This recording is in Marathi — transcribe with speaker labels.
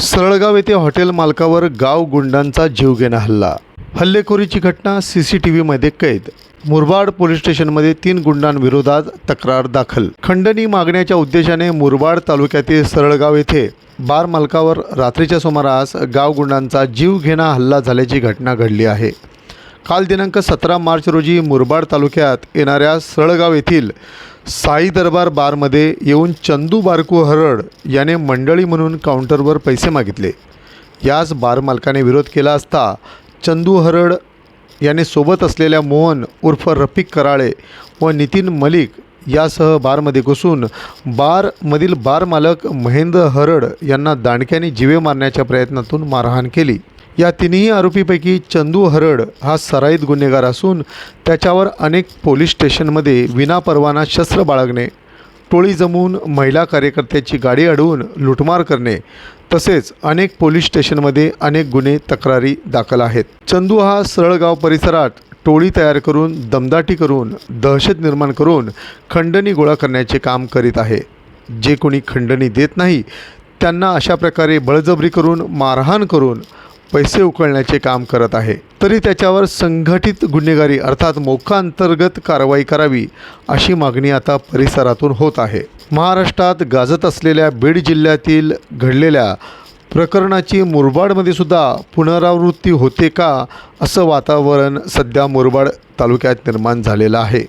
Speaker 1: सरळगाव येथे हॉटेल मालकावर गाव गुंडांचा जीवघेणा हल्ला. हल्लेखोरीची घटना सी सी टी व्हीमध्ये कैद. मुरबाड पोलीस स्टेशनमध्ये तीन गुंडांविरोधात तक्रार दाखल. खंडणी मागण्याच्या उद्देशाने मुरबाड तालुक्यातील सरळगाव येथे बार मालकावर रात्रीच्या सुमारास गाव गुंडांचा जीवघेणा हल्ला झाल्याची घटना घडली आहे. काल दिनांक सतरा मार्च रोजी मुरबाड तालुक्यात येणाऱ्या सळगाव येथील साई दरबार बारमध्ये येऊन चंदू बारकू हरड याने मंडळी म्हणून काउंटरवर पैसे मागितले. याच बार मालकाने विरोध केला असता चंदू हरड याने सोबत असलेल्या मोहन उर्फ रफिक कराळे व नितीन मलिक यासह बारमध्ये घुसून बारमधील बार मालक महेंद्र हरड यांना दांडक्याने जीवे मारण्याच्या प्रयत्नातून मारहाण केली. या तिन्ही आरोपीपैकी चंदू हरड हा सराईत गुन्हेगार असून त्याच्यावर अनेक पोलीस स्टेशनमध्ये विनापरवाना शस्त्र बाळगणे टोळी जमवून महिला कार्यकर्त्याची गाडी अडवून लुटमार करणे तसेच अनेक पोलीस स्टेशनमध्ये अनेक गुन्हे तक्रारी दाखल आहेत. चंदू हा सरळगाव परिसरात टोळी तयार करून दमदाटी करून दहशत निर्माण करून खंडणी गोळा करण्याचे काम करीत आहे. जे कोणी खंडणी देत नाही त्यांना अशा प्रकारे बळजबरी करून मारहाण करून पैसे उकळण्याचे काम करत आहे. तरी त्याच्यावर संघटित गुन्हेगारी अर्थात मोक्का कारवाई करावी अशी मागणी आता परिसरातून होत आहे. महाराष्ट्रात गाजत असलेल्या बीड जिल्ह्यातील घडलेल्या प्रकरणाची मुरबाडमध्ये सुद्धा पुनरावृत्ती होते का असं वातावरण सध्या मुरबाड तालुक्यात निर्माण झालेलं आहे.